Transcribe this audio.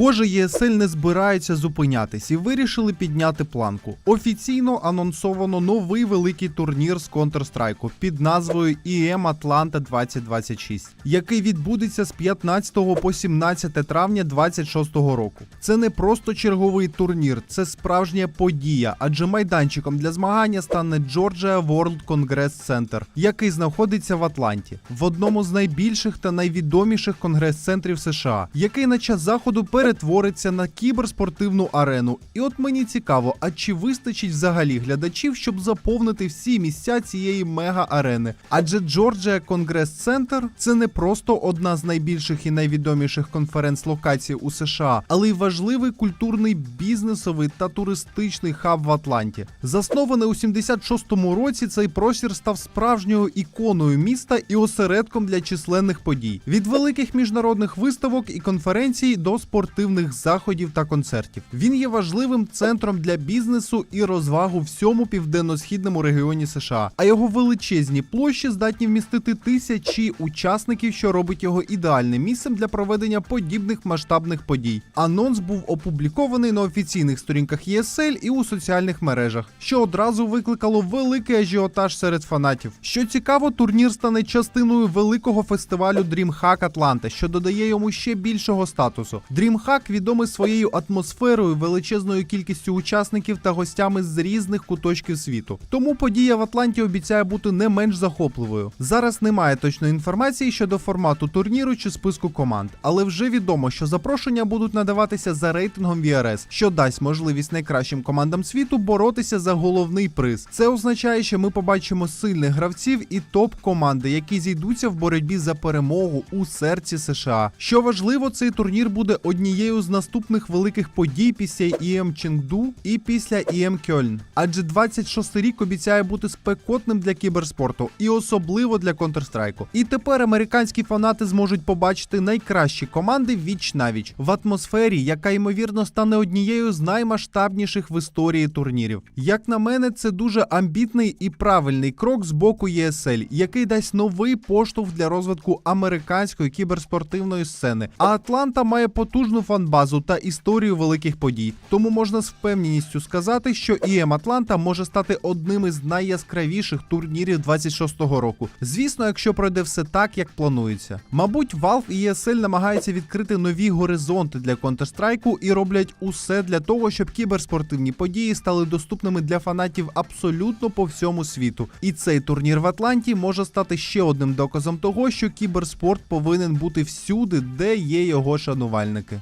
Схоже, ЄСЛ не збирається зупинятись і вирішили підняти планку. Офіційно анонсовано новий великий турнір з Counter-Strike під назвою EM Atlanta 2026, який відбудеться з 15 по 17 травня 2026 року. Це не просто черговий турнір, це справжня подія, адже майданчиком для змагання стане Georgia World Congress Center, який знаходиться в Атланті, в одному з найбільших та найвідоміших конгрес-центрів США, який на час заходу перетвориться на кіберспортивну арену. І от мені цікаво, а чи вистачить взагалі глядачів, щоб заповнити всі місця цієї мега-арени? Адже Georgia Congress Center – це не просто одна з найбільших і найвідоміших конференц-локацій у США, але й важливий культурний бізнесовий та туристичний хаб в Атланті. Заснований у 76-му році, цей простір став справжньою іконою міста і осередком для численних подій від великих міжнародних виставок і конференцій до спортивних заходів та концертів. Він є важливим центром для бізнесу і розваг всьому південно-східному регіоні США, а його величезні площі здатні вмістити тисячі учасників, що робить його ідеальним місцем для проведення подібних масштабних подій. Анонс був опублікований на офіційних сторінках ESL і у соціальних мережах, що одразу викликало великий ажіотаж серед фанатів. Що цікаво, турнір стане частиною великого фестивалю DreamHack Atlanta, що додає йому ще більшого статусу. DreamHack відомий своєю атмосферою, величезною кількістю учасників та гостями з різних куточків світу. Тому подія в Атланті обіцяє бути не менш захопливою. Зараз немає точної інформації щодо формату турніру чи списку команд, але вже відомо, що запрошення будуть надаватися за рейтингом VRS, що дасть можливість найкращим командам світу боротися за головний приз. Це означає, що ми побачимо сильних гравців і топ-команди, які зійдуться в боротьбі за перемогу у серці США. Що важливо, цей турнір буде однією з наступних великих подій після ІМ Ченгду і після ІМ Кьольн. Адже 26 рік обіцяє бути спекотним для кіберспорту і особливо для Counter-Strike. І тепер американські фанати зможуть побачити найкращі команди віч навіч в атмосфері, яка ймовірно стане однією з наймасштабніших в історії турнірів. Як на мене, це дуже амбітний і правильний крок з боку ESL, який дасть новий поштовх для розвитку американської кіберспортивної сцени. А Атланта має потужну фанбазу та історію великих подій. Тому можна з впевненістю сказати, що EM Атланта може стати одним із найяскравіших турнірів 26-го року. Звісно, якщо пройде все так, як планується. Мабуть, Valve і ESL намагаються відкрити нові горизонти для Counter-Strike і роблять усе для того, щоб кіберспортивні події стали доступними для фанатів абсолютно по всьому світу. І цей турнір в Атланті може стати ще одним доказом того, що кіберспорт повинен бути всюди, де є його шанувальники.